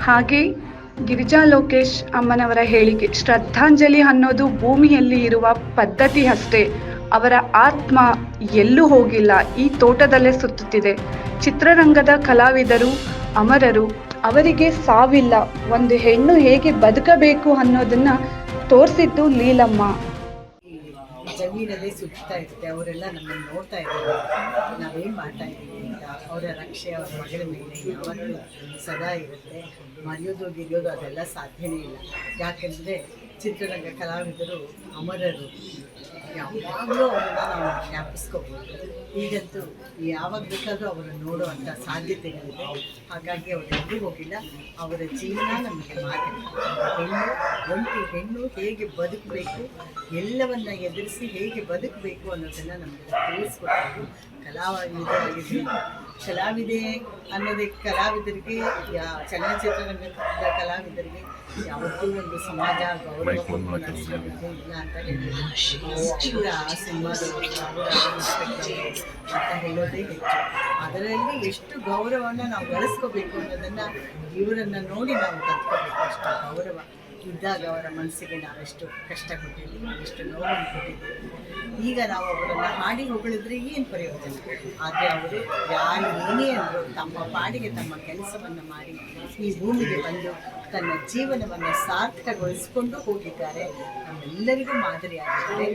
ಹಾಗೆ ಗಿರಿಜಾ ಲೋಕೇಶ್ ಅಮ್ಮನವರ ಹೇಳಿಕೆ, ಶ್ರದ್ಧಾಂಜಲಿ ಅನ್ನೋದು ಭೂಮಿಯಲ್ಲಿ ಇರುವ ಪದ್ಧತಿ ಅಷ್ಟೇ. ಅವರ ಆತ್ಮ ಎಲ್ಲೂ ಹೋಗಿಲ್ಲ, ಈ ತೋಟದಲ್ಲೇ ಸುತ್ತುತ್ತಿದೆ. ಚಿತ್ರರಂಗದ ಕಲಾವಿದರು, ಅಮರರು, ಅವರಿಗೆ ಸಾವಿಲ್ಲ, ಒಂದು ಹೆಣ್ಣು ಹೇಗೆ ಬದುಕಬೇಕು ಅನ್ನೋದನ್ನ ತೋರಿಸಿದ್ದು ಲೀಲಮ್ಮ. ಜಮೀನಲ್ಲೇ ಸುತ್ತಾ ಇರುತ್ತೆ, ಅವರೆಲ್ಲ ನಮ್ಮನ್ನು ನೋಡ್ತಾ ಇದ್ದಾರೆ. ನಾವೇನು ಮಾಡ್ತಾ ಇದ್ದೀವಿ ಅಂತ ಅವರ ರಕ್ಷೆ, ಅವರ ಮಗಳ ಮೇಲೆ ಯಾವಾಗಲೂ ಸದಾ ಇರುತ್ತೆ. ಮರೆಯೋದು ಗಿರಿಯೋದು ಅದೆಲ್ಲ ಸಾಧ್ಯನೇ ಇಲ್ಲ. ಯಾಕೆಂದರೆ ಚಿತ್ರರಂಗ ಕಲಾವಿದರು ಅಮರರು. ಯಾವಾಗಲೂ ಅವರನ್ನು ನಾವು ಜ್ಞಾಪಿಸ್ಕೋಬೋದು ಈಗಂತೂ ಯಾವಾಗ ಬೇಕಾದರೂ ಅವರನ್ನು ನೋಡುವಂಥ ಸಾಧ್ಯತೆಗಳಿದೆ ಹಾಗಾಗಿ ಅವರೆಲ್ಲರೂ ಹೋಗಿಲ್ಲ. ಅವರ ಜೀವನ ನಮಗೆ ಹೆಣ್ಣು, ಒಂಟಿ ಹೆಣ್ಣು ಹೇಗೆ ಬದುಕಬೇಕು, ಎಲ್ಲವನ್ನು ಎದುರಿಸಿ ಹೇಗೆ ಬದುಕಬೇಕು ಅನ್ನೋದನ್ನು ನಮಗೆ ತಿಳಿಸ್ಕೊಡ್ತಾರೆ ಕಲಾವಿದೆ ಕಲಾವಿದೆ ಅನ್ನೋದಕ್ಕೆ ಕಲಾವಿದರಿಗೆ ಯಾ ಚಲನಚಿತ್ರರಂಗದ ಕಲಾವಿದರಿಗೆ ಯಾವತ್ತೂ ಒಂದು ಸಮಾಜ ಗೌರವ ಇಲ್ಲ ಅಂತ ಅಂತ ಹೇಳೋದೇ ಹೆಚ್ಚು. ಅದರಲ್ಲಿ ಎಷ್ಟು ಗೌರವವನ್ನು ನಾವು ಬಳಸ್ಕೋಬೇಕು ಅನ್ನೋದನ್ನು ಇವರನ್ನು ನೋಡಿ ನಾವು ಕಲ್ತ್ಕೋಬೇಕು ಅಷ್ಟು. ಗೌರವ ಇದ್ದಾಗ ಅವರ ಮನಸ್ಸಿಗೆ ನಾವೆಷ್ಟು ಕಷ್ಟ ಕೊಟ್ಟಿದ್ದೀವಿ ಎಷ್ಟು ನೋವನ್ನು ಕೊಟ್ಟಿದ್ದೀವಿ. ಈಗ ನಾವು ಅವರನ್ನು ಹಾಡಿ ಹೊಗಳಿದ್ರೆ ಏನು ಪ್ರಯೋಜನ? ಆದರೆ ಅವರು ಯಾರು ಏನೇ ಅಂದರು ತಮ್ಮ ಪಾಡಿಗೆ ತಮ್ಮ ಕೆಲಸವನ್ನು ಮಾಡಿ ಈ ಭೂಮಿಗೆ ಬಂದು ತನ್ನ ಜೀವನವನ್ನು ಸಾರ್ಥಕಗೊಳಿಸಿಕೊಂಡು ಹೋಗಿದ್ದಾರೆ. ನಮ್ಮೆಲ್ಲರಿಗೂ ಮಾದರಿಯಾಗಿದ್ದಾರೆ.